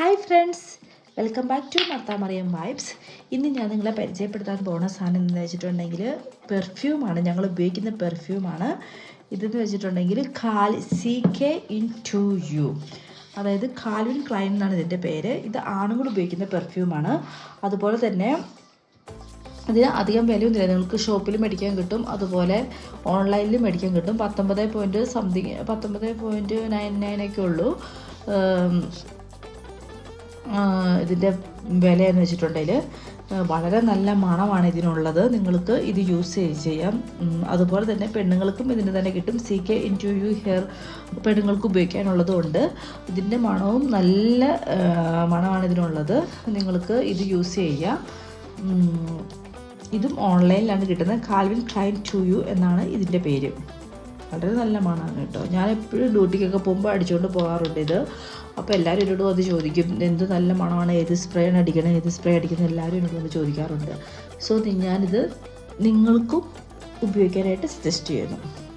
Hi friends. Welcome back to Marthamariyam vibes. ഇന്ന് ഞാൻ നിങ്ങളെ പരിചയപ്പെടുത്താൻ പോകുന്ന സാധനം എന്ന് വെച്ചിട്ടുണ്ടെങ്കിൽ പെർഫ്യൂമാണ്. ഞങ്ങൾ ഉപയോഗിക്കുന്ന പെർഫ്യൂമാണ്. ഇതെന്ന് വെച്ചിട്ടുണ്ടെങ്കിൽ കാൽ C K in to you. അതായത് കാൽവിൻ ക്ലൈൻ എന്നാണ് ഇതിന്റെ പേര്. ഇത് ആണുങ്ങൾ ഉപയോഗിക്കുന്ന പെർഫ്യൂമാണ്. അതുപോലെ തന്നെ അതിന് അധികം വിലയൊന്നുമില്ല നിങ്ങൾക്ക് ഷോപ്പിൽ മേടിക്കാൻ കിട്ടും. അതുപോലെ ഓൺലൈനിൽ മേടിക്കാൻ കിട്ടും. പത്തൊമ്പത് പോയിന്റ് സംതിങ് പത്തൊമ്പത് പോയിന്റ് നയൻ നയനൊക്കെ ഉള്ളൂ. ഇതിന്റെ വില എന്ന് വെച്ചിട്ടുണ്ടെങ്കിൽ വളരെ നല്ല മണമാണ് ഇതിനുള്ളത്. നിങ്ങൾക്ക് ഇത് യൂസ് ചെയ്യാം. അതുപോലെ തന്നെ പെണ്ണുങ്ങൾക്കും ഇതിന് തന്നെ കിട്ടും. C K in to you her പെണ്ണുങ്ങൾക്ക് ഉപയോഗിക്കാനുള്ളതും ഉണ്ട്. ഇതിന്റെ മണവും നല്ല മണമാണ് ഇതിനുള്ളത്. നിങ്ങൾക്ക് ഇത് യൂസ് ചെയ്യാം. ഇതും ഓൺലൈനിലാണ് കിട്ടുന്നത്. കാൽവിൻ ക്ലൈൻ ടു യു എന്നാണ് ഇതിന്റെ പേര്. വളരെ നല്ല മണമാണ് കേട്ടോ. ഞാൻ എപ്പോഴും ഡ്യൂട്ടിക്കൊക്കെ പോകുമ്പോൾ അടിച്ചുകൊണ്ട് പോകാറുണ്ട് ഇത്. അപ്പോൾ എല്ലാവരും എന്നോട് അത് ചോദിക്കും എന്ത് നല്ല മണമാണ്? ഏത് സ്പ്രേ ആണ് അടിക്കണത് ഏത് സ്പ്രേ അടിക്കണം? എല്ലാവരും എന്നോട് അത് ചോദിക്കാറുണ്ട്. സോ ഞാനിത് നിങ്ങൾക്കും ഉപയോഗിക്കാനായിട്ട് സജസ്റ്റ് ചെയ്യുന്നു.